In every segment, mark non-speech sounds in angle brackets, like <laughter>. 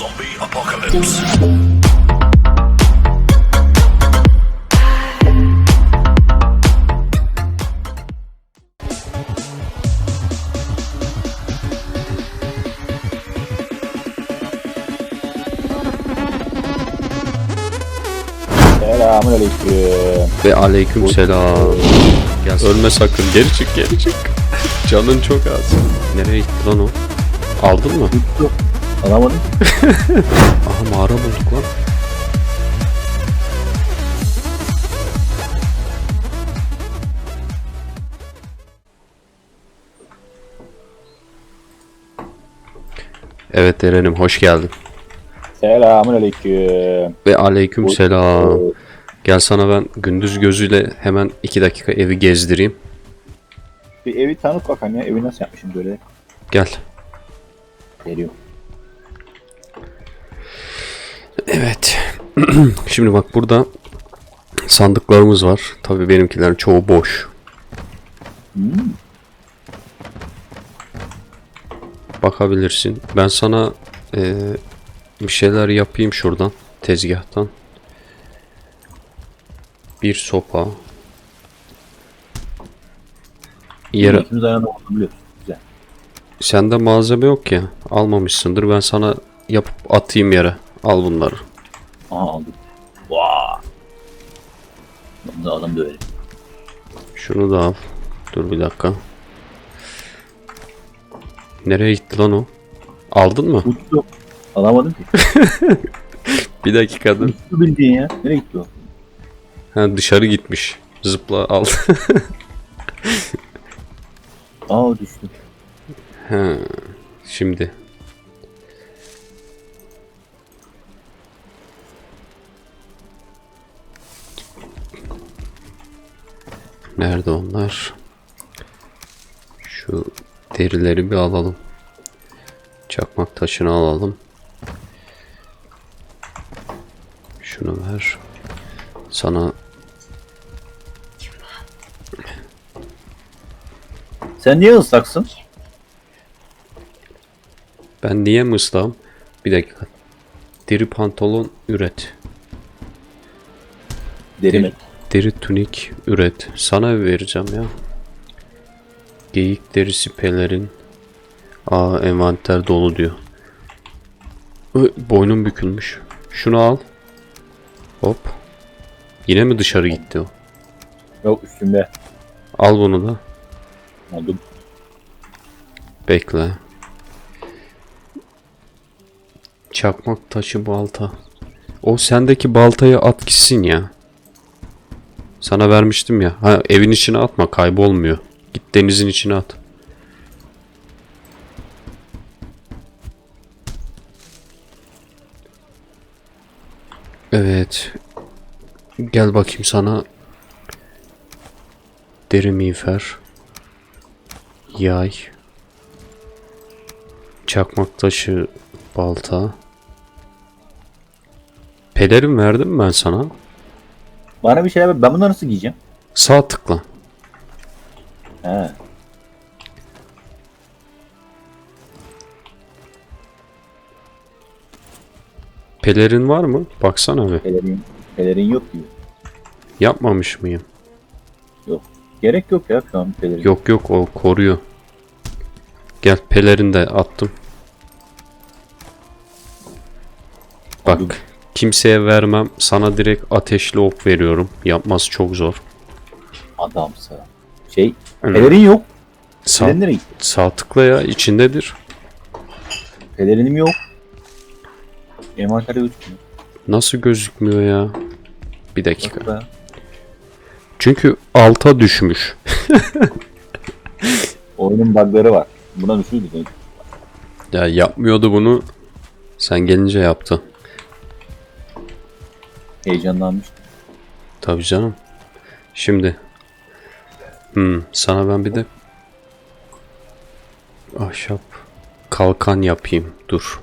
Zombie apocalypse. Selamünaleyküm. Ve aleyküm selam. Ölme sakın. Geri çık geri çık. <laughs> Canın çok az. Nereye gitti lan o? Aldın mı? Alamadım. Aha mağara bulduk lan. Evet Eren'im hoş geldin. Selamünaleyküm. Ve aleyküm selam. Gel sana ben gündüz gözüyle hemen iki dakika evi gezdireyim. Bir evi tanıt bakalım ya. Evi nasıl yapmışım böyle? Gel. Geliyor. Evet. <clears throat> Şimdi bak burada sandıklarımız var. Tabii benimkilerin çoğu boş. Bakabilirsin. Ben sana eee, bir şeyler yapayım şuradan tezgahtan. Bir sopa. Yere, sende malzeme yok ya. Almamışsındır. Ben sana yapıp atayım yere. Al bunları. Aha aldım. Vaa. Bunu da adam döverim. Şunu da al. Dur bir dakika. Nereye gitti lan o? Aldın mı? Uçtu. Alamadım ki. <laughs> Bir dakika dur. Uçtu bildiğin ya. Nereye gitti o? Ha, dışarı gitmiş. Zıpla al. Aa düştü. <laughs> ha, şimdi. Nerede onlar? Şu derileri bir alalım. Çakmak taşını alalım. Şunu ver. Sana Sen niye ıslaksın? Ben niye mıslağım? Bir dakika. Deri pantolon üret. Deri mi? Deri tunik üret. Sana vereceğim ya. Geyik derisi pelerin. Aa envanter dolu diyor. Ö, boynum bükülmüş. Şunu al. Hop. Yine mi dışarı gitti o? Yok üstümde. Al bunu da. Aldım. Bekle. Çakmak taşı balta. O sendeki baltayı at gitsin ya. Sana vermiştim ya. Ha evin içine atma kaybolmuyor. Git denizin içine at. Evet. Gel bakayım sana. Deri miğfer. Yay. Çakmak taşı, balta. Pelerin verdim ben sana. Bana bir şey ver. Ben bunları nasıl giyeceğim? Sağ tıkla. He. Pelerin var mı? Baksana bir. Pelerin, pelerin yok diyor. Yapmamış mıyım? Yok. Gerek yok ya şu an pelerin. Yok yok o koruyor. Gel pelerin de attım. Aldım. Kimseye vermem. Sana direkt ateşli ok veriyorum. Yapması çok zor. Adamsa. Şey. Hı. Pelerin yok. Sağ, Pelerin nereye gitti? sağ tıkla ya içindedir. Pelerinim yok. Envanterde gözükmüyor. Nasıl gözükmüyor ya? Bir dakika. Be. Çünkü alta düşmüş. <laughs> Oyunun bugları var. Buna düşürdü. Ya yapmıyordu bunu. Sen gelince yaptı. Heyecanlanmış. Tabii canım. Şimdi. Hmm, sana ben bir de ahşap kalkan yapayım. Dur.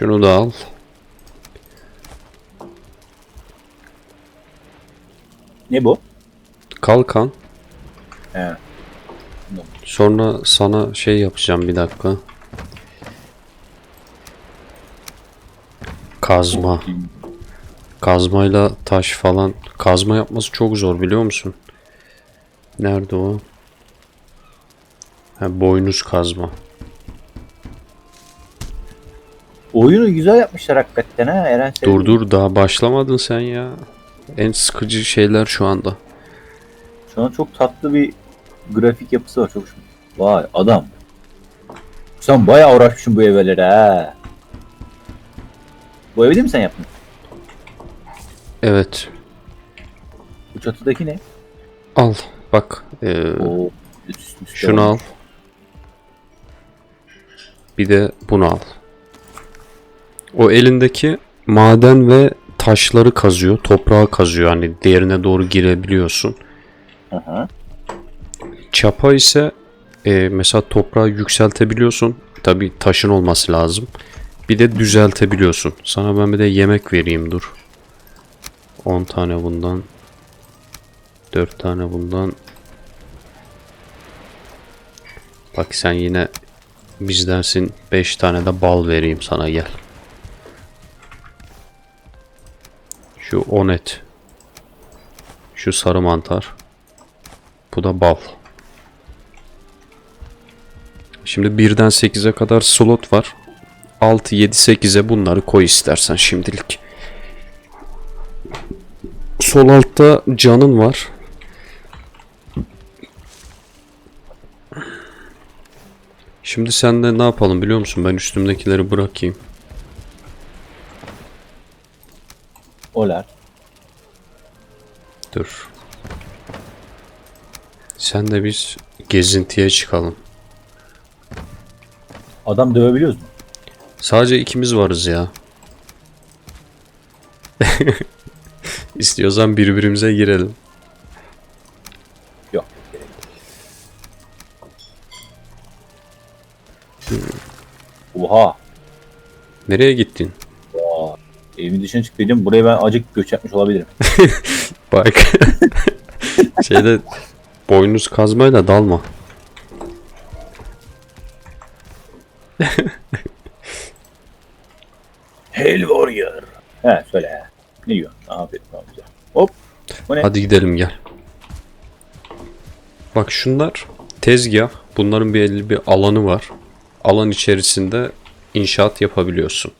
Şunu da al. Ne bu? Kalkan. He. Sonra sana şey yapacağım bir dakika. Kazma. Kazmayla taş falan. Kazma yapması çok zor biliyor musun? Nerede o? Ha, boynuz kazma. Oyunu güzel yapmışlar hakikaten ha Eren. Dur dur daha başlamadın sen ya. En sıkıcı şeyler şu anda. Şu an çok tatlı bir grafik yapısı var. Çok hoşuma. Vay adam. Sen bayağı uğraşmışsın bu evlere ha. Bu evi de mi sen yaptın? Evet. Bu çatıdaki ne? Al. Bak. ee, Oo, üst üste şunu al. Bir de bunu al. O elindeki maden ve taşları kazıyor. Toprağı kazıyor. Hani derine doğru girebiliyorsun. Aha. Çapa ise e, mesela toprağı yükseltebiliyorsun. Tabi taşın olması lazım. Bir de düzeltebiliyorsun. Sana ben bir de yemek vereyim dur. 10 tane bundan. 4 tane bundan. Bak sen yine bizdensin. 5 tane de bal vereyim sana gel. Şu 10 et. Şu sarı mantar. Bu da bal. Şimdi birden 8'e kadar slot var. 6, 7, 8'e bunları koy istersen şimdilik. Sol altta canın var. Şimdi sen de ne yapalım biliyor musun? Ben üstümdekileri bırakayım. Olar. Dur. Sen de biz gezintiye çıkalım. Adam dövebiliyoruz mu? Sadece ikimiz varız ya. <laughs> İstiyorsan birbirimize girelim. Yok. Oha. Nereye gittin? Evimin dışına çıktıydım. Buraya ben acık göç yapmış olabilirim. <laughs> Bak. <laughs> Şeyde boynuz kazmayla dalma. <laughs> Hell Warrior. He söyle. Ne diyor? Aferin güzel. Hop. Bu ne? Hadi gidelim gel. Bak şunlar tezgah. Bunların belli bir alanı var. Alan içerisinde inşaat yapabiliyorsun.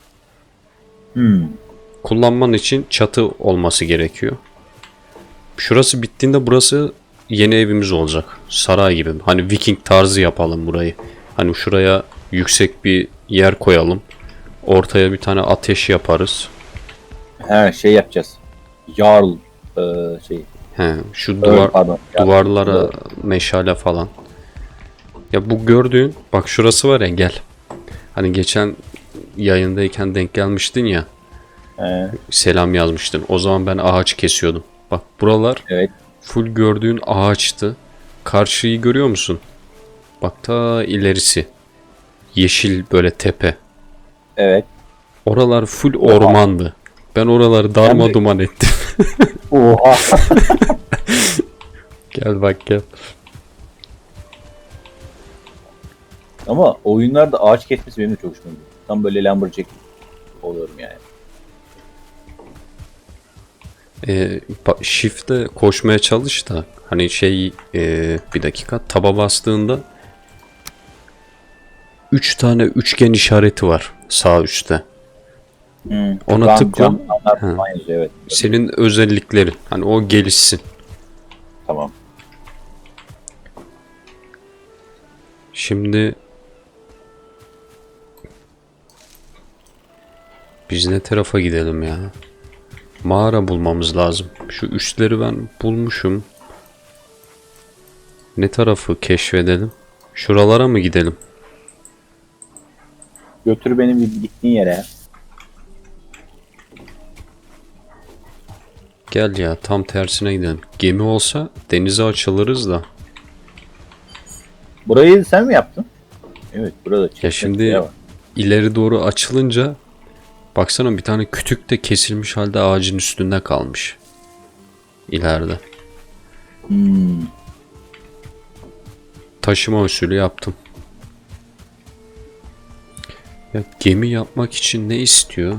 Hmm. Kullanman için çatı olması gerekiyor. Şurası bittiğinde burası yeni evimiz olacak. Saray gibi. Hani Viking tarzı yapalım burayı. Hani şuraya yüksek bir yer koyalım. Ortaya bir tane ateş yaparız. He şey yapacağız. Jarl e, şey. He, şu Öl, duvar pardon. Jarl. duvarlara meşale falan. Ya bu gördüğün bak şurası var ya gel. Hani geçen yayındayken denk gelmiştin ya. He, Selam yazmıştın. O zaman ben ağaç kesiyordum. Bak buralar evet. full gördüğün ağaçtı. Karşıyı görüyor musun? Bak ta ilerisi. Yeşil böyle tepe. Evet. Oralar full ormandı. Ben oraları darma Ben de- duman ettim. <laughs> Oha. <laughs> gel bak gel. Ama oyunlarda ağaç kesmesi benim de çok hoşuma gidiyor. Tam böyle lumberjack oluyorum yani. Ba- shift'e koşmaya çalış da hani şey ee, bir dakika taba bastığında 3 tane üçgen işareti var sağ üstte. Hmm. Ona Cam, tıkla. Ha. falan yazıyor, evet. Senin özelliklerin hani o gelişsin. Tamam. Şimdi biz ne tarafa gidelim ya? Mağara bulmamız lazım. Şu üstleri ben bulmuşum. Ne tarafı keşfedelim? Şuralara mı gidelim? Götür beni bir gittiğin yere. Gel ya tam tersine gidelim. Gemi olsa denize açılırız da. Burayı sen mi yaptın? Evet burada Ya şimdi ileri doğru açılınca Baksana bir tane kütük de kesilmiş halde ağacın üstünde kalmış. İleride. Hmm. Taşıma usulü yaptım. Ya gemi yapmak için ne istiyor?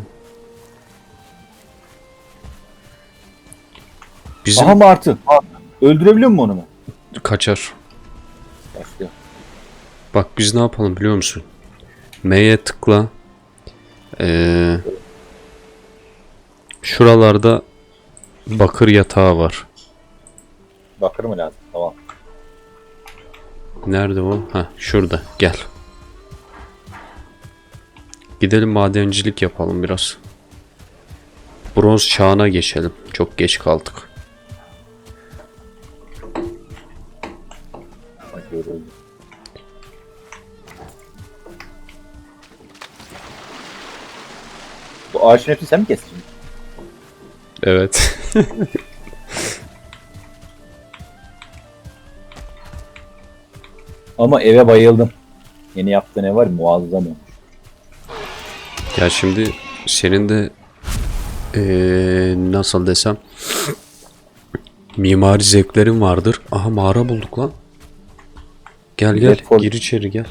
Bizim Aha martı. Martı. Öldürebiliyor musun onu mu? kaçar. Başlıyor. Bak biz ne yapalım biliyor musun? M'ye tıkla. Ee, şuralarda bakır yatağı var. Bakır mı lazım? Tamam. Nerede o? Ha şurada. Gel. Gidelim madencilik yapalım biraz. Bronz çağına geçelim. Çok geç kaldık. Bak Bu ağaçın hepsini sen mi kestin? Evet. <laughs> Ama eve bayıldım. Yeni yaptığın ev var ya, muazzam olmuş. ya şimdi senin de ee, nasıl desem mimari zevklerin vardır. Aha mağara bulduk lan. Gel gel Defol. gir içeri gel.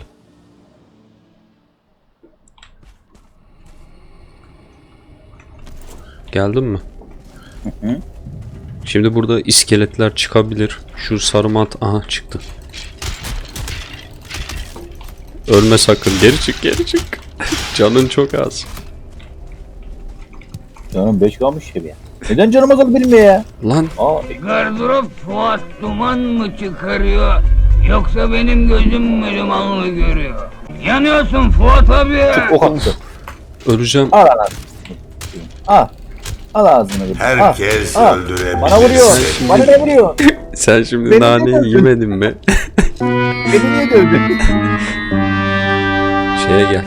Geldin mi? hı. Şimdi burada iskeletler çıkabilir. Şu sarı mant aha çıktı. Ölme sakın. Geri çık geri çık. <laughs> Canın çok az. Canım 5 kalmış gibi ya. Neden canım azaldı benim ya? Lan Aa, Gardırop Fuat duman mı çıkarıyor yoksa benim gözüm mü dumanlı görüyor? Yanıyorsun Fuat abi. ok attı. öleceğim. Al al al. Al. Al ağzını bir. Herkes al. öldürebilir. Bana vuruyor. Bana ne vuruyor? <laughs> Sen şimdi Beni naneyi yemedin mi? Beni niye dövdün? <laughs> Şeye gel.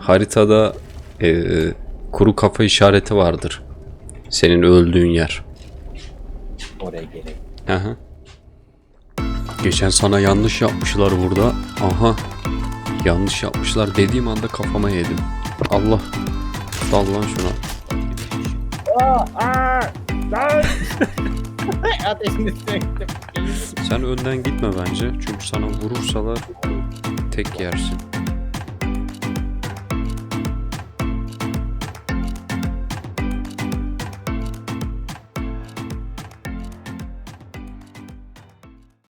Haritada eee, kuru kafa işareti vardır. Senin öldüğün yer. Oraya gerek. Aha. Geçen sana yanlış yapmışlar burada. Aha. Yanlış yapmışlar dediğim anda kafama yedim. Allah. Dal lan şuna. Sen önden gitme bence. Çünkü sana vurursalar tek yersin.